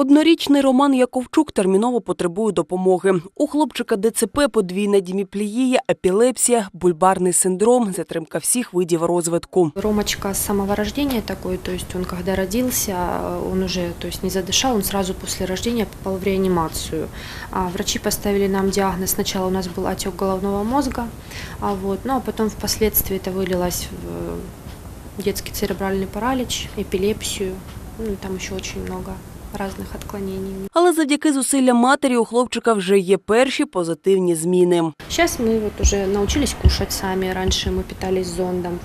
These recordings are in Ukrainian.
Однорічний Роман Яковчук терміново потребує допомоги. У хлопчика ДЦП, подвійна діміпліїя, епілепсія, бульбарний синдром, затримка всіх видів розвитку. Ромочка с самого рождения такой, то есть он когда родился, он уже то есть не задышал, он сразу после рождения попал в реанимацию. А врачи поставили нам диагноз, сначала у нас был отек головного мозга, а вот, ну а потом впоследствии это вылилось в детский церебральный паралич, эпилепсию, ну и там еще очень много разных отклонений. Але завдяки зусиллям матері у хлопчика вже є перші позитивні зміни. Сейчас мы вот уже научились кушать сами. Раньше мы питались зондом.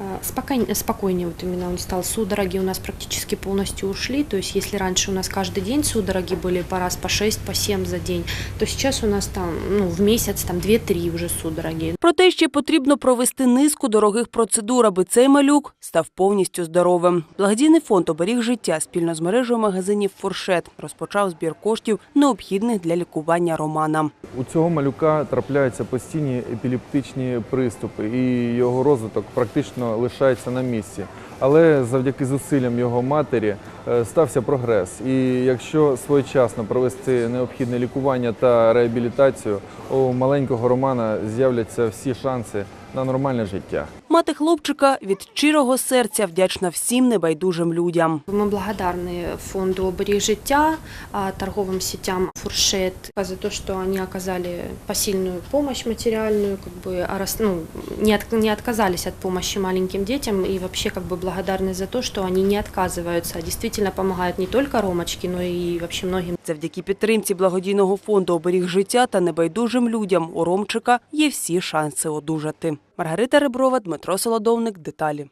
А, Спокойнее, спокойнее вот именно он стал. Судороги у нас практически полностью ушли. То есть если раньше у нас каждый день судороги были по раз, по 6, по 7 за день, то сейчас у нас там ну, в месяц там 2-3 уже судороги. Проте ще потрібно провести низку дорогих процедур, аби цей малюк став повністю здоровим. Благодійний фонд оберіг життя спільно з мережею магазинів Фуршет розпочав збір коштів, необхідних для лікування Романа. У цього малюка трапляються постійні епілептичні приступи, і його розвиток практично лишається на місці. Але завдяки зусиллям його матері е, стався прогрес. І якщо своєчасно провести необхідне лікування та реабілітацію, у маленького Романа з'являться всі шанси на нормальне життя. Мати хлопчика від щирого серця вдячна всім небайдужим людям. Мы благодарны фонду «Оберіг життя», а, торговым сетям «Фуршет» за то, что они оказали посильную помощь материальную, как бы, а рас- ну, не, от- не отказались от помощи маленьким детям и вообще как бы благодарны за то, что они не отказываются, а действительно помогают не только Ромочке, но и вообще многим Завдяки підтримці благодійного фонду оберіг життя та небайдужим людям у Ромчика є всі шанси одужати. Маргарита Реброва, Дмитро Солодовник. Деталі.